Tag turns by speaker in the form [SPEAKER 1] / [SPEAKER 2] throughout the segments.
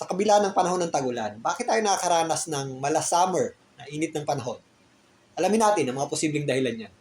[SPEAKER 1] Sa kabila ng panahon ng tagulan, bakit tayo nakakaranas ng mala summer na init ng panahon? Alamin natin ang mga posibleng dahilan niyan.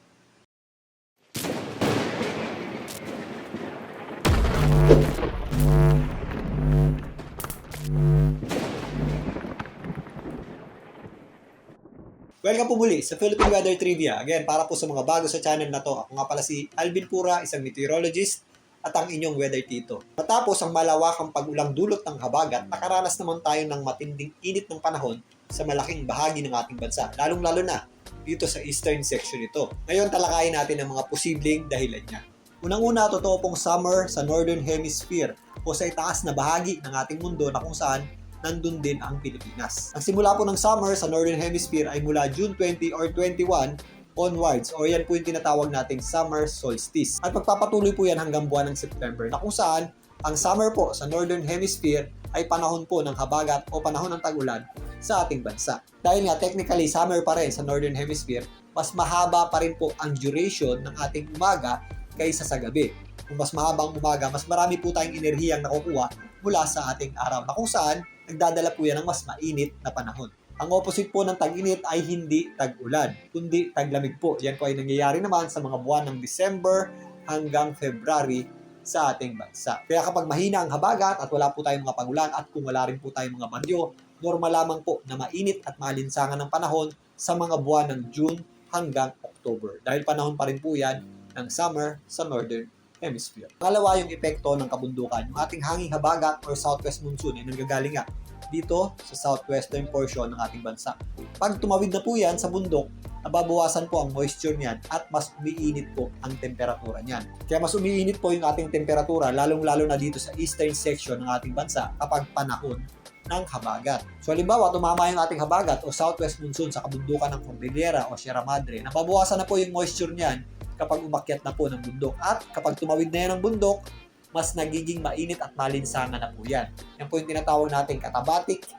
[SPEAKER 1] Welcome po muli sa Philippine Weather Trivia. Again, para po sa mga bago sa channel na to, ako nga pala si Alvin Pura, isang meteorologist at ang inyong weather tito. Matapos ang malawakang pag-ulang dulot ng habagat, nakaranas naman tayo ng matinding init ng panahon sa malaking bahagi ng ating bansa, lalong-lalo na dito sa eastern section ito. Ngayon, talakayin natin ang mga posibleng dahilan niya. Unang-una, totoo pong summer sa Northern Hemisphere o sa itaas na bahagi ng ating mundo na kung saan nandun din ang Pilipinas. Ang simula po ng summer sa Northern Hemisphere ay mula June 20 or 21 onwards or yan po yung tinatawag nating summer solstice. At magpapatuloy po yan hanggang buwan ng September na kung saan ang summer po sa Northern Hemisphere ay panahon po ng habagat o panahon ng tagulan sa ating bansa. Dahil nga technically summer pa rin sa Northern Hemisphere, mas mahaba pa rin po ang duration ng ating umaga kaysa sa gabi. Kung mas mahaba ang umaga, mas marami po tayong enerhiyang nakukuha mula sa ating araw na kung saan nagdadala po yan ng mas mainit na panahon. Ang opposite po ng tag-init ay hindi tag-ulan, kundi taglamig po. Yan po ay nangyayari naman sa mga buwan ng December hanggang February sa ating bansa. Kaya kapag mahina ang habagat at wala po tayong mga pagulan at kung wala rin po tayong mga bagyo, normal lamang po na mainit at malinsangan ng panahon sa mga buwan ng June hanggang October. Dahil panahon pa rin po yan ng summer sa Northern Hemisphere. Pangalawa yung epekto ng kabundukan. Yung ating hanging habagat or southwest monsoon ay nanggagaling nga dito sa southwestern portion ng ating bansa. Pag tumawid na po yan sa bundok, nababawasan po ang moisture niyan at mas umiinit po ang temperatura niyan. Kaya mas umiinit po yung ating temperatura lalong-lalo na dito sa eastern section ng ating bansa kapag panahon ng habagat. So halimbawa, tumama yung ating habagat o southwest monsoon sa kabundukan ng Cordillera o Sierra Madre, nababawasan na po yung moisture niyan kapag umakyat na po ng bundok. At kapag tumawid na yan ng bundok, mas nagiging mainit at malinsangan na po yan. Yan po yung tinatawag nating katabatic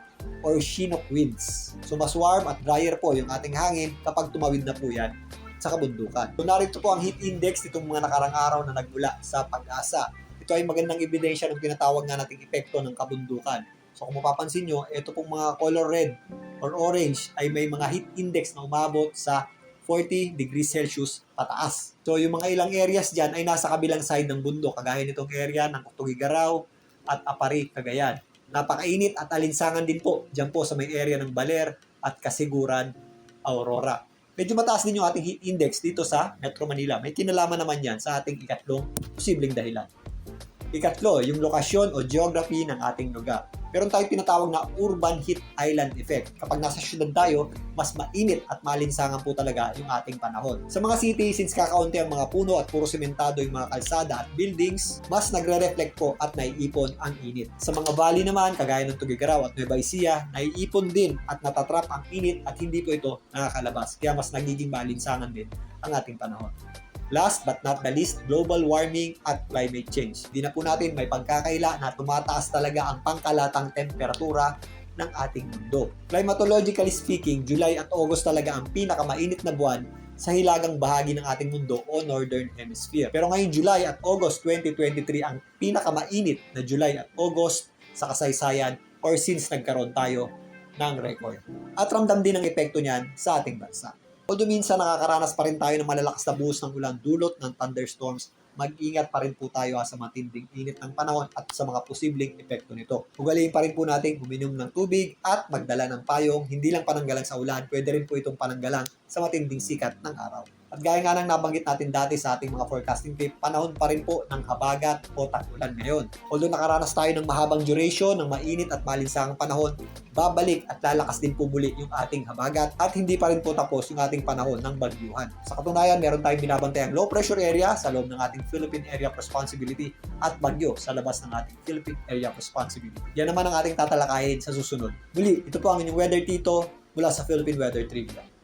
[SPEAKER 1] or Chinook winds. So mas warm at drier po yung ating hangin kapag tumawid na po yan sa kabundukan. So narito po ang heat index nitong mga nakarang araw na nagmula sa pag-asa. Ito ay magandang ebidensya ng tinatawag nga nating epekto ng kabundukan. So kung mapapansin nyo, ito pong mga color red or orange ay may mga heat index na umabot sa 40 degrees Celsius pataas. So yung mga ilang areas dyan ay nasa kabilang side ng bundok, kagaya nitong area ng Tugigaraw at Apari, Cagayan. Napakainit at alinsangan din po dyan po sa may area ng Baler at Kasiguran, Aurora. Medyo mataas din yung ating heat index dito sa Metro Manila. May kinalaman naman yan sa ating ikatlong posibleng dahilan. Ikatlo, yung lokasyon o geography ng ating lugar. Meron tayong tinatawag na urban heat island effect. Kapag nasa syudad tayo, mas mainit at malinsangan po talaga yung ating panahon. Sa mga city, since kakaunti ang mga puno at puro sementado yung mga kalsada at buildings, mas nagre-reflect po at naiipon ang init. Sa mga valley naman, kagaya ng Tugigaraw at Nueva Ecija, naiipon din at natatrap ang init at hindi po ito nakakalabas. Kaya mas nagiging malinsangan din ang ating panahon. Last but not the least, global warming at climate change. Hindi na po natin may pagkakaila na tumataas talaga ang pangkalatang temperatura ng ating mundo. Climatologically speaking, July at August talaga ang pinakamainit na buwan sa hilagang bahagi ng ating mundo o Northern Hemisphere. Pero ngayong July at August 2023 ang pinakamainit na July at August sa kasaysayan or since nagkaroon tayo ng record. At ramdam din ang epekto niyan sa ating bansa. Although minsan nakakaranas pa rin tayo ng malalakas na buhos ng ulan dulot ng thunderstorms, mag-ingat pa rin po tayo sa matinding init ng panahon at sa mga posibleng epekto nito. Ugaliin pa rin po natin uminom ng tubig at magdala ng payong, hindi lang pananggalang sa ulan, pwede rin po itong pananggalang sa matinding sikat ng araw. At gaya nga ng nabanggit natin dati sa ating mga forecasting tip, panahon pa rin po ng habagat o tag-ulan ngayon. Although nakaranas tayo ng mahabang duration, ng mainit at malinsangang panahon, babalik at lalakas din po muli yung ating habagat at hindi pa rin po tapos yung ating panahon ng bagyuhan. Sa katunayan, meron tayong binabantayang low pressure area sa loob ng ating Philippine Area of Responsibility at bagyo sa labas ng ating Philippine Area of Responsibility. Yan naman ang ating tatalakayin sa susunod. Muli, ito po ang inyong Weather Tito mula sa Philippine Weather Trivia.